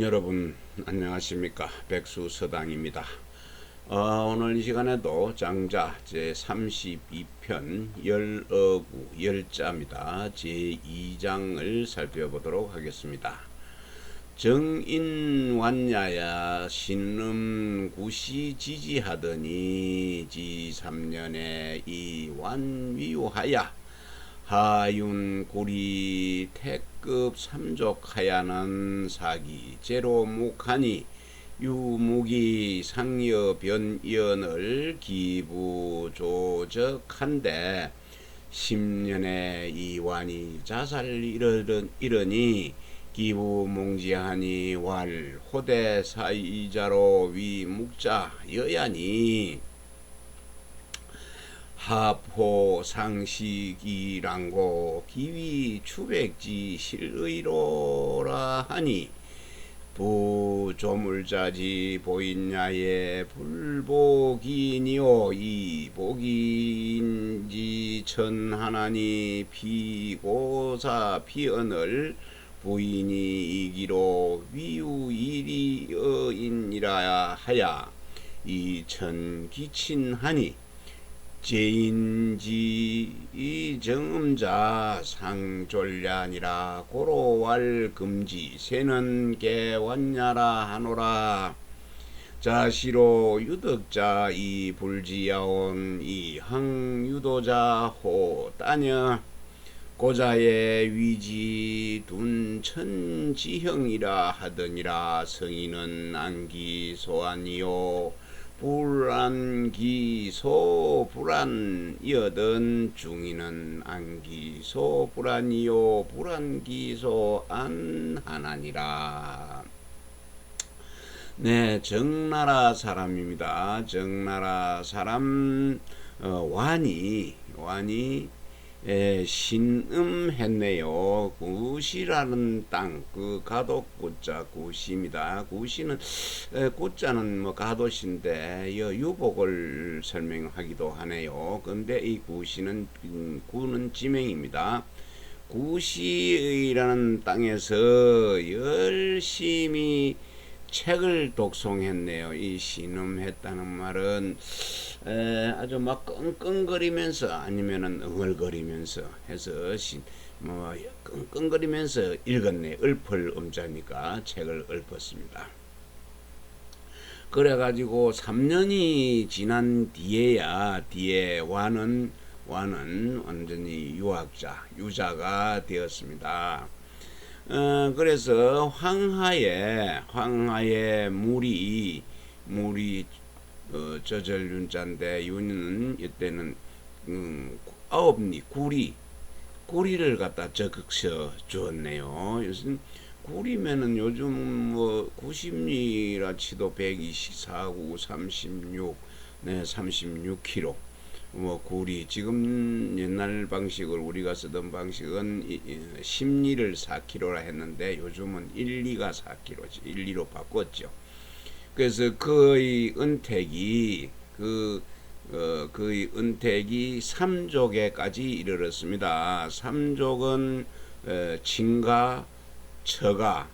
여러분 안녕하십니까 백수서당입니다. 어, 오늘 이 시간에도 장자 제 32편 열어구 열자입니다. 제 2장을 살펴보도록 하겠습니다. 정인완야야 신음구시 지지하더니 지3년에 이완위하야 하윤구리 태 급 삼족하야는 사기 제로 묵하니 유무기 상여 변연을 기부 조적한데 10년에 이완이 자살 이러니 기부 몽지하니 왈 호대 사이자로 위묵자 여야니 하포 상식이랑고 기위 추백지 실의로라 하니 부조물자지 보인야에 불복이니오. 이 복인지 천하나니 피고사 피언을 부인이 이기로 위우일이여인이라 하야. 이천 기친하니 제인지 정음자 상졸ля니라 고로왈 금지 새는 개왔냐라 하노라. 자시로 유덕자 이 불지야온 이 항유도자 호 따녀 고자의 위지 둔 천지형이라 하더니라 성인은 안기소아니요 불안기소 불안이어든 중이는 안기소 불안이요 불안기소 안하나니라. 네 정나라 사람입니다. 정나라 사람 어, 완이 완이 에, 신음했네요. 구시라는 땅, 그 가도구자 구시입니다. 구시는 에, 구자는 뭐 가도시인데 여 유복을 설명하기도 하네요. 근데 이 구시는 음, 구는 지명입니다. 구시라는 땅에서 열심히 책을 독송했네요. 이 신음했다는 말은 에, 아주 막 끙끙거리면서 아니면은 응얼거리면서 해서 신, 뭐 끙끙거리면서 읽었네. 읊을 음자니까 책을 읊었습니다. 그래가지고 3년이 지난 뒤에야 뒤에 와는 와는 완전히 유학자 유자가 되었습니다. 어, 그래서 황하에 황하에 물이 물이 어, 저절 윤자인데 윤은 이때는 음, 아홉니 구리 구리를 갖다 적셔 주었네요. 요즘 구리면은 요즘 뭐 90리라 치도 124, 9, 36, 네, 36kg. 뭐 구리 지금 옛날 방식을 우리가 쓰던 방식은 10리를 4kg라 했는데 요즘은 1, 2가 4kg지 1, 2로 바꿨죠. 그래서 그의 은택이 그 어, 그의 은택이 삼족에까지 이르렀습니다. 삼족은 어, 친가, 처가,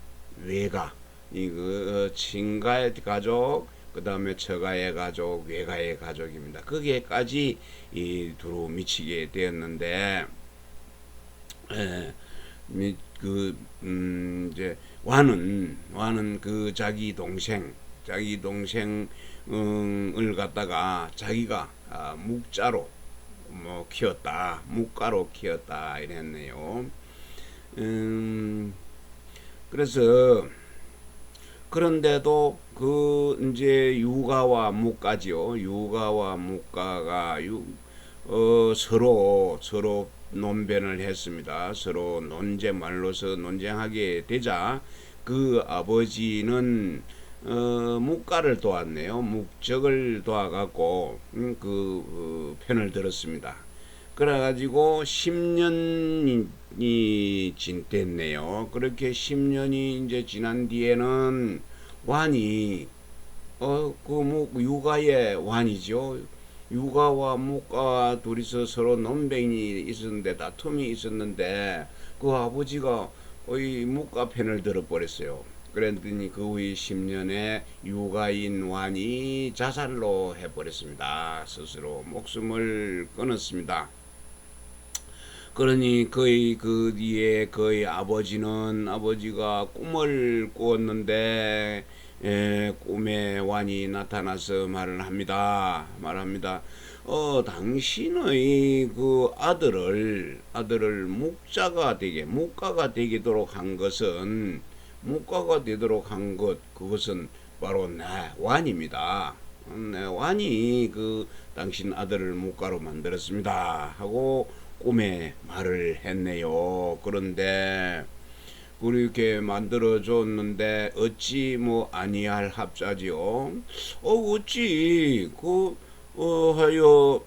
외가 이그 어, 친가의 가족, 그 다음에 처가의 가족, 외가의 가족입니다. 거기에까지 이 두루 미치게 되었는데 에, 미, 그 음, 이제 와는 와는 그 자기 동생 자기 동생을 갖다가 자기가 아, 묵자로 뭐 키웠다 묵가로 키웠다 이랬네요. 음, 그래서 그런데도 그 이제 육아와 묵가지요. 육아와 묵가가 유, 어, 서로 서로 논변을 했습니다. 서로 논제 말로서 논쟁하게 되자 그 아버지는 어, 묵가를 도왔네요. 묵적을 도와갖고 음, 그 어, 편을 들었습니다. 그래가지고 10년이 진 됐네요. 그렇게 10년이 이제 지난 뒤에는 완이 어그 육아의 완이죠. 육아와 묵가 둘이서 서로 논쟁이 있었는데 다툼이 있었는데 그 아버지가 이 묵가 편을 들어버렸어요. 그랬더니 그 후에 10년에 유가인 완이 자살로 해버렸습니다. 스스로 목숨을 끊었습니다. 그러니 그의 그 뒤에 그의 아버지는 아버지가 꿈을 꾸었는데 에, 꿈에 완이 나타나서 말을 합니다. 말합니다. 어 당신의 그 아들을 아들을 묵자가 되게 묵가가 되도록 한 것은 묵가가 되도록 한 것 그것은 바로 내 완입니다. 음, 내 완이 그 당신 아들을 묵가로 만들었습니다. 하고 꿈에 말을 했네요. 그런데 그렇게 만들어 줬는데 어찌 뭐 아니할 합자지요. 어 어찌 그 어, 하여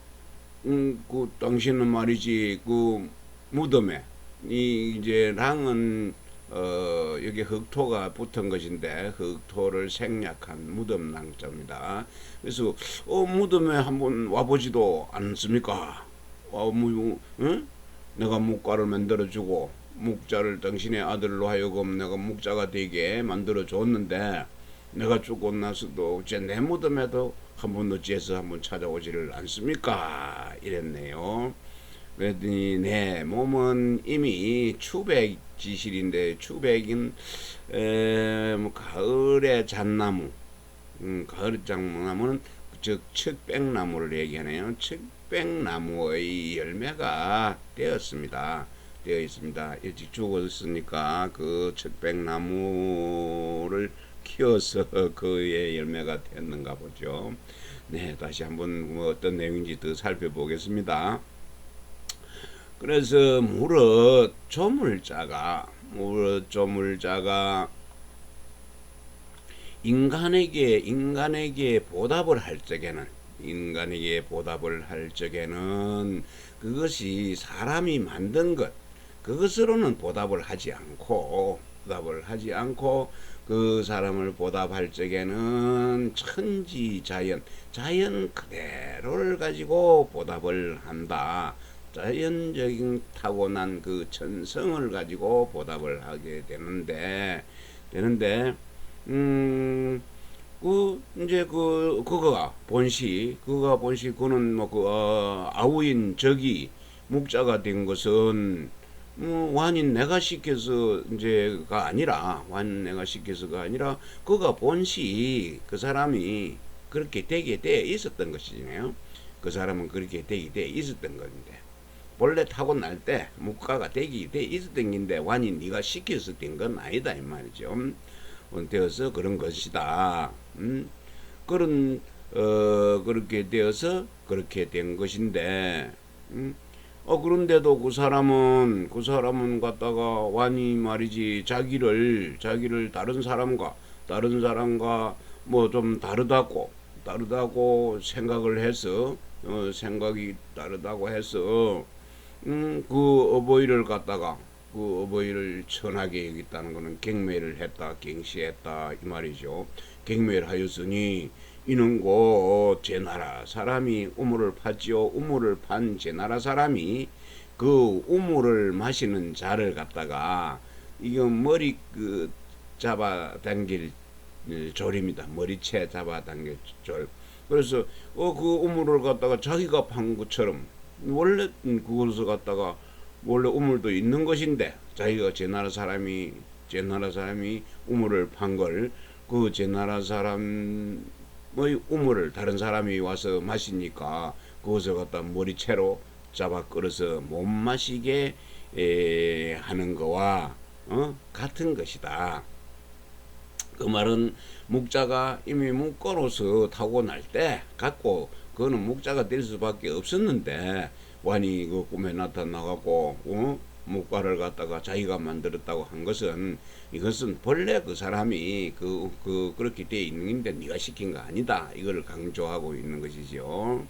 음, 그 당신은 말이지 그 무덤에 이 이제 랑은 어 여기 흑토가 붙은 것인데 흑토를 생략한 무덤 낭자입니다. 그래서 어 무덤에 한번 와보지도 않습니까? 어, 무, 응? 내가 묵가를 만들어 주고 묵자를 당신의 아들로 하여금 내가 묵자가 되게 만들어 줬는데 내가 죽고 나서도 이제 내 무덤에도 한번 어찌해서 한번 찾아오지를 않습니까? 이랬네요. 그랬더니 내 몸은 이미 추백 지실인데 추백인 에, 뭐 가을의 잣나무, 음, 가을의 잣나무는 즉 측백나무를 얘기하네요. 측 백나무의 열매가 되었습니다. 되어 있습니다. 일찍 죽었으니까 그 측백나무를 키워서 그의 열매가 됐는가 보죠. 네, 다시 한번 뭐 어떤 내용인지 더 살펴보겠습니다. 그래서 무릇 조물자가 무릇 조물자가 인간에게 인간에게 보답을 할 적에는 인간에게 보답을 할 적에는 그것이 사람이 만든 것 그것으로는 보답을 하지 않고 보답을 하지 않고 그 사람을 보답할 적에는 천지 자연 자연 그대로를 가지고 보답을 한다. 자연적인 타고난 그 천성을 가지고 보답을 하게 되는데 되는데 음. 그 이제 그 그거가 본시 그가 본시 그는 뭐그 어, 아우인 적이 묵자가 된 것은 뭐 완인 내가 시켜서 이제가 아니라 완 내가 시켜서가 아니라 그가 본시 그 사람이 그렇게 되게 돼 있었던 것이네요. 그 사람은 그렇게 되게 돼 있었던 건데 본래 타고 날때 묵가가 되게 돼 있었던 건데 완이 네가 시켜서 된 건 아니다 이 말이죠. 되어서 그런 것이다. 음? 그런 어 그렇게 되어서 그렇게 된 것인데 음? 어 그런데도 그 사람은 그 사람은 갖다가 완이 말이지 자기를 자기를 다른 사람과 다른 사람과 뭐 좀 다르다고 다르다고 생각을 해서 어 생각이 다르다고 해서 음 그 어버이를 갖다가 그 어버이를 천하게 여겼다는 것은 경매를 했다, 경시했다 이 말이죠. 경매를 하였으니 이는 곧 제 나라 사람이 우물을 팠지요. 우물을 판 제 나라 사람이 그 우물을 마시는 자를 갖다가 이거 머리 그 잡아 당길 졸입니다. 머리채 잡아 당길 졸. 그래서 어 그 우물을 갖다가 자기가 판 것처럼 원래 그것을 갖다가 원래 우물도 있는 것인데 자기가 제 나라 사람이 제 나라 사람이 우물을 판 걸 그 제 나라 사람의 우물을 다른 사람이 와서 마시니까 그것을 갖다 머리채로 잡아 끌어서 못 마시게 에, 하는 거와 어? 같은 것이다. 그 말은 묵자가 이미 묵고로서 타고 날 때 갖고 그거는 묵자가 될 수밖에 없었는데 완이 그 꿈에 나타나갖고 어? 묵과를 갖다가 자기가 만들었다고 한 것은 이것은 본래 그 사람이 그, 그 그렇게 돼 있는데 네가 시킨 거 아니다 이걸 강조하고 있는 것이죠.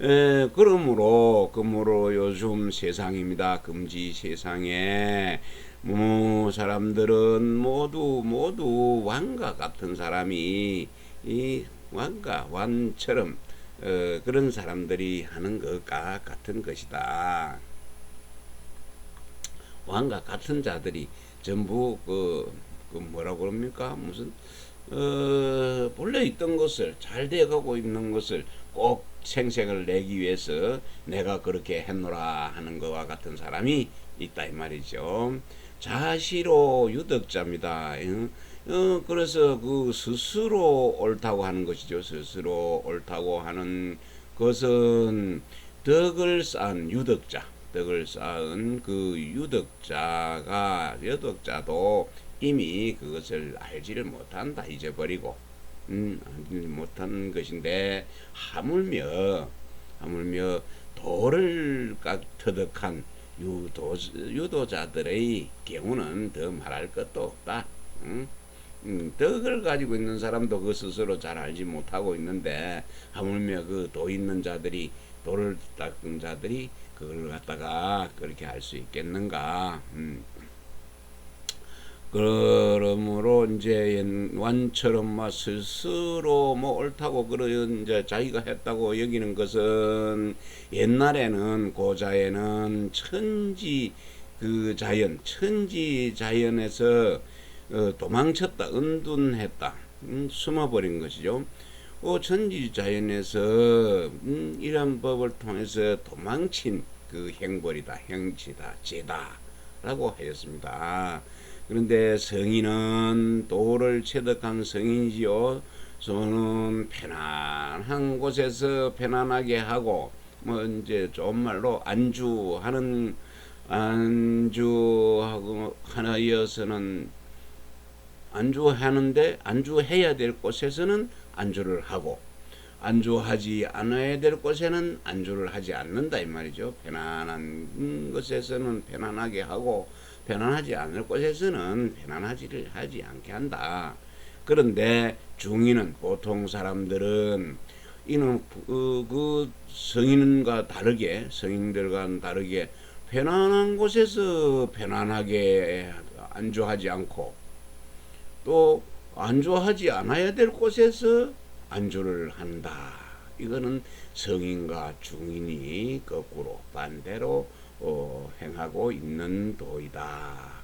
에, 그러므로 그러므로 요즘 세상입니다. 금지 세상에 뭐 사람들은 모두 모두 왕과 같은 사람이 이 왕과 왕처럼 어, 그런 사람들이 하는 것과 같은 것이다. 왕과 같은 자들이 전부 그 그 뭐라고 그럽니까? 무슨 어 본래 있던 것을 잘 돼가고 있는 것을 꼭 생색을 내기 위해서 내가 그렇게 했노라 하는 것과 같은 사람이 있다 이 말이죠. 자시로 유덕자입니다. 응? 어, 그래서 그 스스로 옳다고 하는 것이죠. 스스로 옳다고 하는 것은 덕을 쌓은 유덕자, 덕을 쌓은 그 유덕자가 유덕자도 이미 그것을 알지를 못한다 잊어버리고 음, 못한 것인데 하물며 하물며 도를 깍 터득한 유도 유도자들의 경우는 더 말할 것도 없다. 음? 음, 덕을 가지고 있는 사람도 그 스스로 잘 알지 못하고 있는데 하물며 그 도 있는 자들이 도를 닦은 자들이 그걸 갖다가 그렇게 할 수 있겠는가? 음. 그러므로 이제 완처럼 막 스스로 뭐 옳다고 그런 이제 자기가 했다고 여기는 것은 옛날에는 고자에는 천지 그 자연 천지 자연에서 어, 도망쳤다 은둔했다 음, 숨어버린 것이죠. 어, 천지 자연에서 음, 이런 법을 통해서 도망친 그 행벌이다 행치다 죄다라고 하였습니다. 그런데 성인은 도를 체득한 성인이지요. 저는 편안한 곳에서 편안하게 하고 뭐 이제 좋은 말로 안주하는 안주하고 하나여서는 안주하는데 안주해야 될 곳에서는 안주를 하고 안주하지 않아야 될 곳에는 안주를 하지 않는다 이 말이죠. 편안한 것에서는 편안하게 하고 편안하지 않을 곳에서는 편안하지를 하지 않게 한다. 그런데 중인은 보통 사람들은 이는 그, 그 성인과 다르게 성인들과는 다르게 편안한 곳에서 편안하게 안주하지 않고 또 안주하지 않아야 될 곳에서 안주를 한다. 이거는 성인과 중인이 거꾸로 반대로 어, 행하고 있는 도이다.